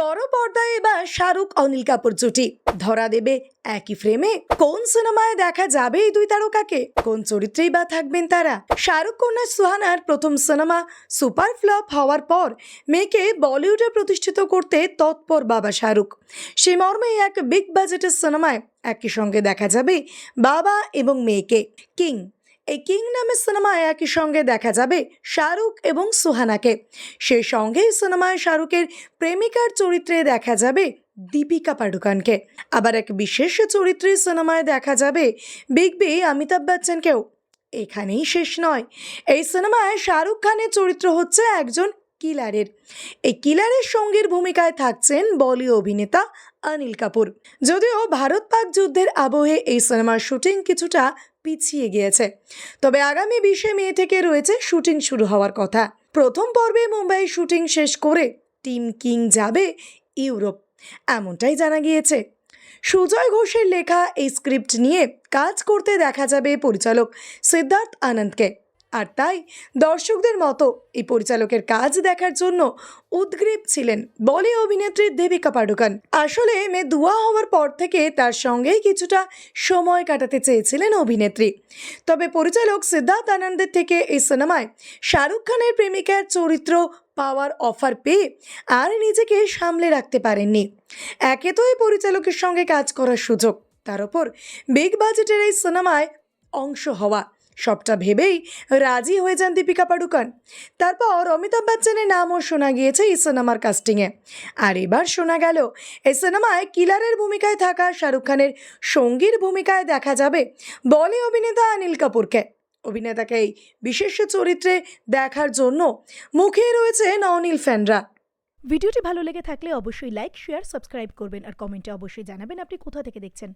বড় পর্দায় এবার শাহরুখ, অনিল কাপুর জুটি। ধরা দেবে একই ফ্রেমে কোন সিনেমায় দেখা যাবে এই দুই তারকাকে? কোন চরিত্রেই বা থাকবেন তারা? শাহরুখ, কন্যা সুহানার প্রথম সিনেমা সুপার ফ্লপ হওয়ার পর মেয়েকে বলিউডে প্রতিষ্ঠিত করতে তৎপর বাবা শাহরুখ। সে মর্মে এক বিগ বাজেটের সিনেমায় একই সঙ্গে দেখা যাবে বাবা এবং মেয়েকে। কিং এই কিং নামের সিনেমায় একই সঙ্গে দেখা যাবে শাহরুখ এবং সুহানাকে। সেই সঙ্গে এই সিনেমায় শাহরুখের প্রেমিকার চরিত্রে দেখা যাবে দীপিকা পাডুকানকে। আবার এক বিশেষ চরিত্রে সিনেমায় দেখা যাবে বিগ বি অমিতাভ বচ্চনকেও। এখানেই শেষ নয়। এই সিনেমায় শাহরুখ খানের চরিত্র হচ্ছে একজন কিলারের। এই কিলারের সঙ্গীর ভূমিকায় থাকছেন বলি অভিনেতা অনিল কাপুর। যদিও ভারত পাক যুদ্ধের আবহে এই সিনেমার শুটিং কিছুটা পিছিয়ে গিয়েছে। তবে আগামী বিশে মে থেকে রয়েছে শুটিং শুরু হওয়ার কথা। প্রথম পর্বে মুম্বাই শুটিং শেষ করে টিম কিং যাবে ইউরোপ, এমনটাই জানা গিয়েছে। সুজয় ঘোষের লেখা এই স্ক্রিপ্ট নিয়ে কাজ করতে দেখা যাবে পরিচালক সিদ্ধার্থ আনন্দকে। আর তাই দর্শকদের মতো এই পরিচালকের কাজ দেখার জন্য উদ্গ্রীব ছিলেন বলে অভিনেত্রী দেবিকা পাডুকান। আসলে মেয়ে দুয়া হওয়ার পর থেকে তার সঙ্গেই কিছুটা সময় কাটাতে চেয়েছিলেন অভিনেত্রী। তবে পরিচালক সিদ্ধার্থ আনন্দের থেকে এই সিনেমায় শাহরুখ খানের প্রেমিকার চরিত্র পাওয়ার অফার পেয়ে আর নিজেকে সামলে রাখতে পারেননি। একে তো এই পরিচালকের সঙ্গে কাজ করার সুযোগ, তার ওপর বিগ বাজেটের এই সিনেমায় অংশ হওয়া। সবটা ভেবেই রাজি হয়ে যান দীপিকা পাডুকান। তারপর অমিতাভ বচ্চনের নামও শোনা গিয়েছে এই সিনেমার কাস্টিংয়ে আর এবার শোনা গেল, এই সিনেমায় কিলারের ভূমিকায় থাকা শাহরুখ খানের সঙ্গীর ভূমিকায় দেখা যাবে বলি অভিনেতা অনিল কাপুরকে। অভিনেতাকে এই বিশেষ চরিত্রে দেখার জন্য মুখে রয়েছেন অনিল ফ্যানরা ভিডিওটি ভালো লেগে থাকলে অবশ্যই লাইক শেয়ার সাবস্ক্রাইব করবেন আর কমেন্টে অবশ্যই জানাবেন আপনি কোথা থেকে দেখছেন।